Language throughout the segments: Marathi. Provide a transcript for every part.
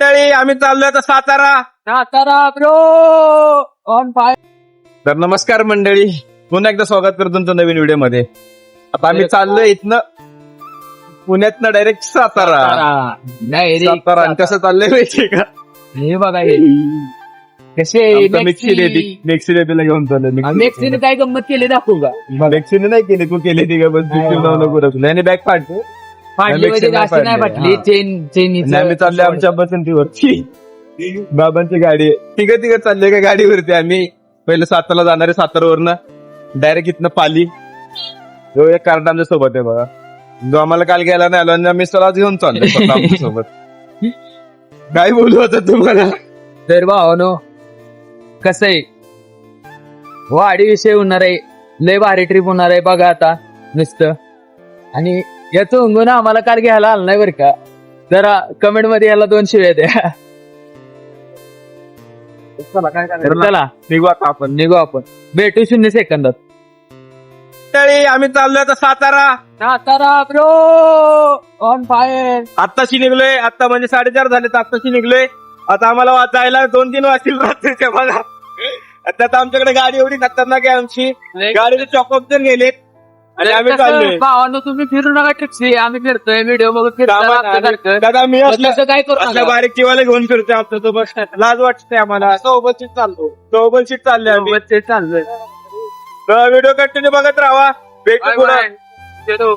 मंडळी आम्ही चाललोय आता Satara. Satara bro on fire तर नमस्कार मंडळी. पुन्हा एकदा स्वागत करतो तुमचं नवीन व्हिडिओमध्ये आता आम्ही चाललोय इथनं पुण्यातनं डायरेक्ट सातारा. सातारा. आणि कसं चाललंय माहितीये का? हे बघा हे. कसे मिक्सी देतीला घेऊन चाललोय. मेक्सीने काय गंमत केली दाखवू का? मिक्सीने नाही केली तू केली ती का बस नाही, नाव नको. आणि बॅग फाडतो म्हणजे जास्त नाही फाटली हा. चेन चेन आणि आम्ही चाललोय आमच्या बसंतीवरती. बाबांची गाडी. आहे तिघं तिघं चाललोय का गाडीवरती आम्ही. पहिलं सातारला जाणार आहे सातारावरनं. डायरेक्ट इथनं पाली. जो एक कार्ड आमच्यासोबत आहे बघा. जो आम्हाला काल गेला नाही आलो आणि आम्ही स्वतः घेऊन चाललो स्वतः आमच्यासोबत. काय बोलू आता तुम्हाला? तर भावानो कसं आहे? वाडी विषय होणार आहे. लय भारी ट्रिप होणार आहे बघा आता नुसतं. आणि याचं उंगून आम्हाला कार घ्यायला आलं नाही बरं का? जरा कमेंटमध्ये याला दोन शिव्या द्या. तर चला. निघू आता आपण. निघू आपण. भेटू शून्य सेकंदात. तळी आम्ही चाललोय आता Satara. Satara bro on fire आत्ताशी निघलोय. आता म्हणजे साडेचार झाले तर आत्ताशी निघलोय. आता आम्हाला वाचायला दोन तीन वाजतील रात्रीच्या बघा. आता तर आमच्याकडे गाडी एवढी खतरनाक आहे आमची. गाडीचे चॉकअप तर गेलेत आणि आम्ही चाललोय. भावानो तुम्ही फिरू नका टॅक्सी. आम्ही फिरतोय व्हिडिओ बघत दादा फिरतोय दादा मी असल्या तसं काय करू असल्या नका. बारीक चिवाला घेऊन फिरतोय आमच्यासोबत लाज वाटते आम्हाला. सोबत सीट चालतो. सोबत सीट चालले आम्ही. सोबत ते चाललंय. व्हिडिओ कंटिन्यू बघत राहा. भेटू पुढं.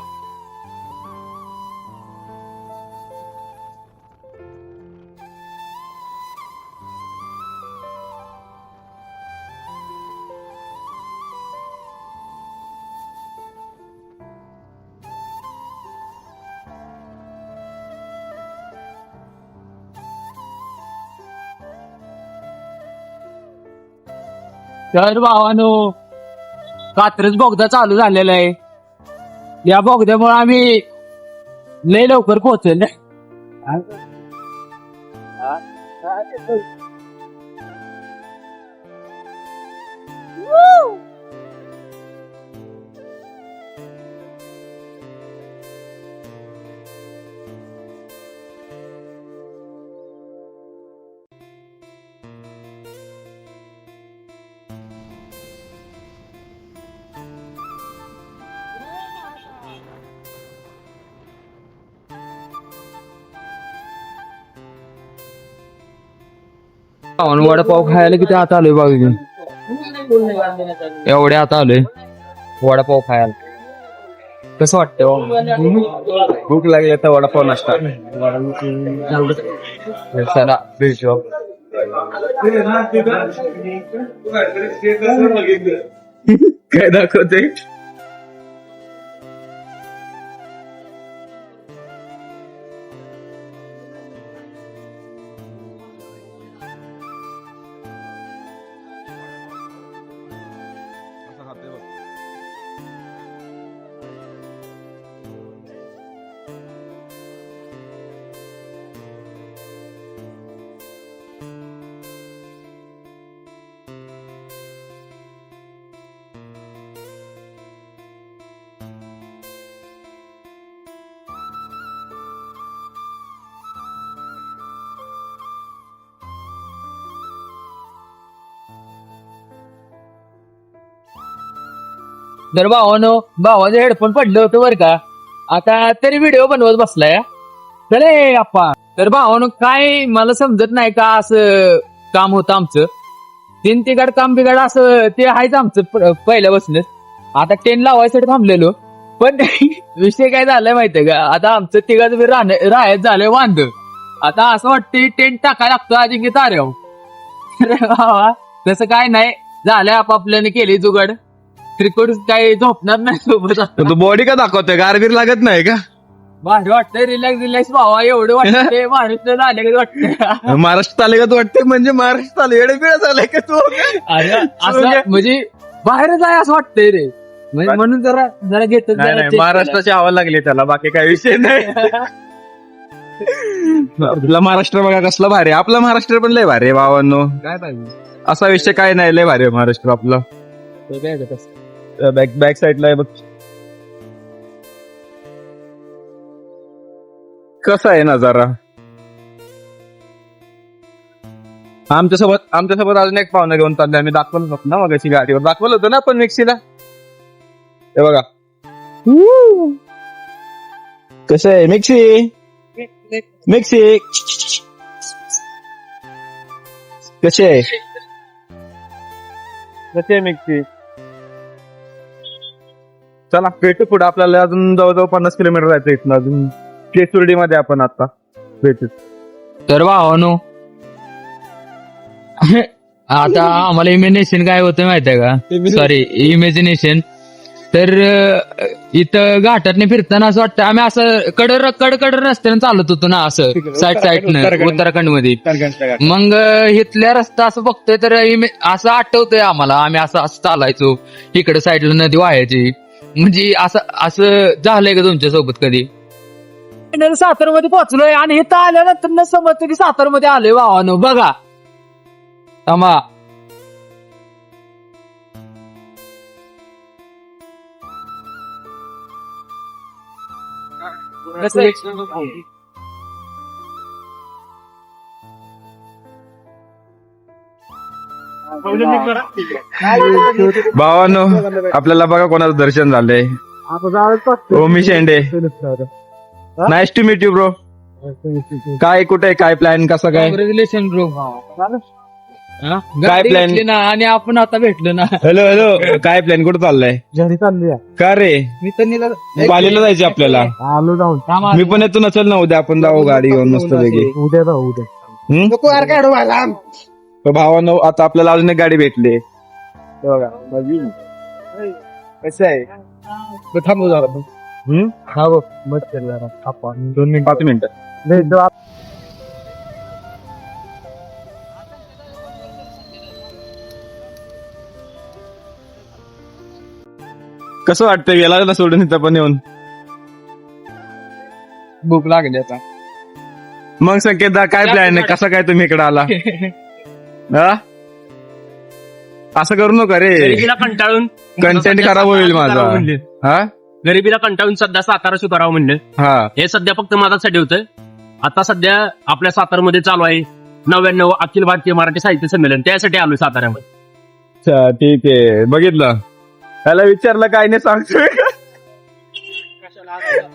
तर भावानो कात्रज बोगदा चालू झालेला आहे या बोगद्यामुळे आम्ही लय लवकर पोहोचेल पावन वडापाव खायला किती आता आलोय बघ इथून. एवढे आता आलोय. वडापाव खायला. कसं वाटतं हो? भूक लागली आता वडापाव नाश्ता. चला भेटू काय दाखवते तर भावानो भावाचं हेडफोन पडलं होतं बरं का आता तरी व्हिडिओ बनवत बसलाय. चले आप्पा. तर भावानो काय मला समजत नाही का असं काम होतं आमचं. तीन तिघाड काम बिघाड असं ते आहेच आमचं प- पहिल्यापासूनच. आता टेन लावायसाठी थांबलेलो. पण विषय काय झालाय माहितीये का? आता आमचं तिघाच राहणं राहायचं झालंय वांद. आता असं वाटतं टेंट टाकायला लागतो अजिंक्य ताऱ्याव अरे बाबा तसं काय नाही. झालंय आपापल्याने केली जुगाड. त्रिकोट काय झोपणार नाही सोबत. तू बॉडी का दाखवतोय? गारबीर लागत नाही का? भारी वाटतंय रिलॅक्स रिलॅक्स भावा. एवढं वाटतंय महाराष्ट्र झाले का वाटतंय महाराष्ट्र तालुक्यात वाटते म्हणजे महाराष्ट्र एवढे वेळ झालाय का तू? अरे असं म्हणजे बाहेरच आहे असं वाटतंय रे. म्हणजे म्हणून जरा जरा घेतो नाही नाही महाराष्ट्राची आवाज लागली त्याला. बाकी काही विषय नाही. आपला महाराष्ट्र बघा कसला भारी. आहे. आपला महाराष्ट्र पण लय भारी आहे भावांनो. काय पाहिजे असा विषय काय नाही लय भारी आहे महाराष्ट्र आपलं. तो काय करत असतो? बॅक बॅक साईडला आहे बघ. कसा आहे नजारा? आमच्यासोबत आमच्यासोबत अजून एक पाहुणा घेऊन चालले आम्ही दाखवलं होतं ना मग गाडीवर. दाखवलं होतं ना आपण मिक्सीला? हे बघा. कसं आहे? मिक्सी? मिक्सी? कशी आहे? कशी आहे मिक्सी? चला भेटू पुढे. आपल्याला अजून जवळजवळ पन्नास किलोमीटर जायचं इथनं. अजून केसुर्डी मध्ये आपण आता भेटू. तर भावानो आता आम्हाला इमेजिनेशन काय होतं माहिती आहे का सॉरी इमॅजिनेशन तर अं, इथं घाटातने फिरताना असं वाटतं आम्ही असं कडर कड कडर रस्त्याने चालत होतो ना असं. साईड साईडनं उत्तराखंड. उत्तराखंडमध्ये मग अं, इथल्या रस्ता असं बघतोय तर इमे- असं आठवतंय आम्हाला. आम्ही असं असं चालायचो. इकडे साईडला नदी वाहायची. म्हणजे असं असं झालंय का तुमच्यासोबत कधी? सातारमध्ये पोहोचलोय आणि इथं आल्यानंतर न समजतं की सातारमध्ये आलोय भावानो. बघा. थांबा. कसं भावानो आपल्याला बघा कोणाचं दर्शन झालंय. Omi Shende. Nice to meet you bro काय कुठे काय प्लॅन कसा काय? कॉंग्रॅच्युलेशन ब्रो काय plan? ना आणि आपण आता भेटलो ना. हॅलो हॅलो काय प्लॅन कुठे चाललाय? घरी चालली का रे? मी तर निला पालीला जायचे आपल्याला. आलो जाऊन. मी पण येतो नसेल ना उद्या आपण जाऊ गाडी घेऊन मस्त उद्या जाऊ. उद्या हम्म? तर भावानो आता आपल्याला अजून एक गाडी भेटली. हे बघा नवीन कसं आहे? थांबू जरा. हम्म? हा बघ मत केलं जरा. दोन मिनिट. पाच मिनिटं. भेटतो कसं वाटतं गेला ना सोडून इथं पण येऊन? भूक लागली आता. मग संकेत काय प्लॅन आहे? कसा काय तुम्ही इकडे आला? हा? असं करू नका रे. गरिबीला कंटाळून कंटेंट खराब होईल माझा. हा? गरिबीला कंटाळून सध्या सातारा सुधारावं म्हणलं. हा. हे सध्या फक्त माझ्यासाठी होतं. आता सध्या आपल्या सातारमध्ये चालू आहे नव्याण्णव अखिल भारतीय मराठी साहित्य संमेलन. त्यासाठी आलोय साताऱ्यामध्ये. अच्छा ठीक आहे. बघितलं. त्याला विचारलं काय नाही सांगतोय.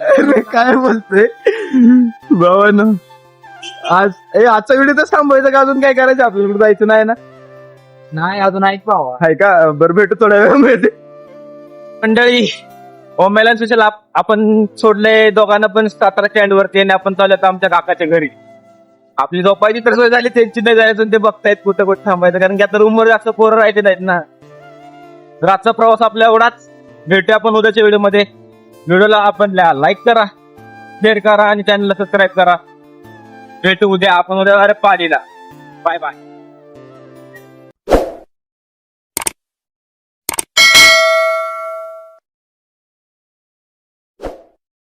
अरे, काय बोलतोय? भावानं. आज ए आजचा व्हिडिओ तर थांबवायचा का? अजून काय करायचं? आपल्याला कुठं जायचं नाही ना? नाही अजून ऐक भावा. आहे का? बरं भेटू थोड्या वेळामध्ये. मंडळी ओमेलन स्पेशल आपण सोडले दोघांना पण सातारा स्टँड वरती आणि आपण चालत आमच्या काकाच्या घरी. आपली झोपायची तर सोय झाली त्यांची नाही जायचं ते बघतायत कुठं कुठं थांबायचं. कारण की आता रूम वर जास्त पोरं राहायचे नाहीत ना. रातचा प्रवास आपला एवढाच. भेटूया आपण उद्याच्या व्हिडिओमध्ये व्हिडिओला आपण लाईक करा शेअर करा आणि चॅनलला सबस्क्राईब करा. भेटू उद्या आपण उद्या अरे पालीला. Bye bye.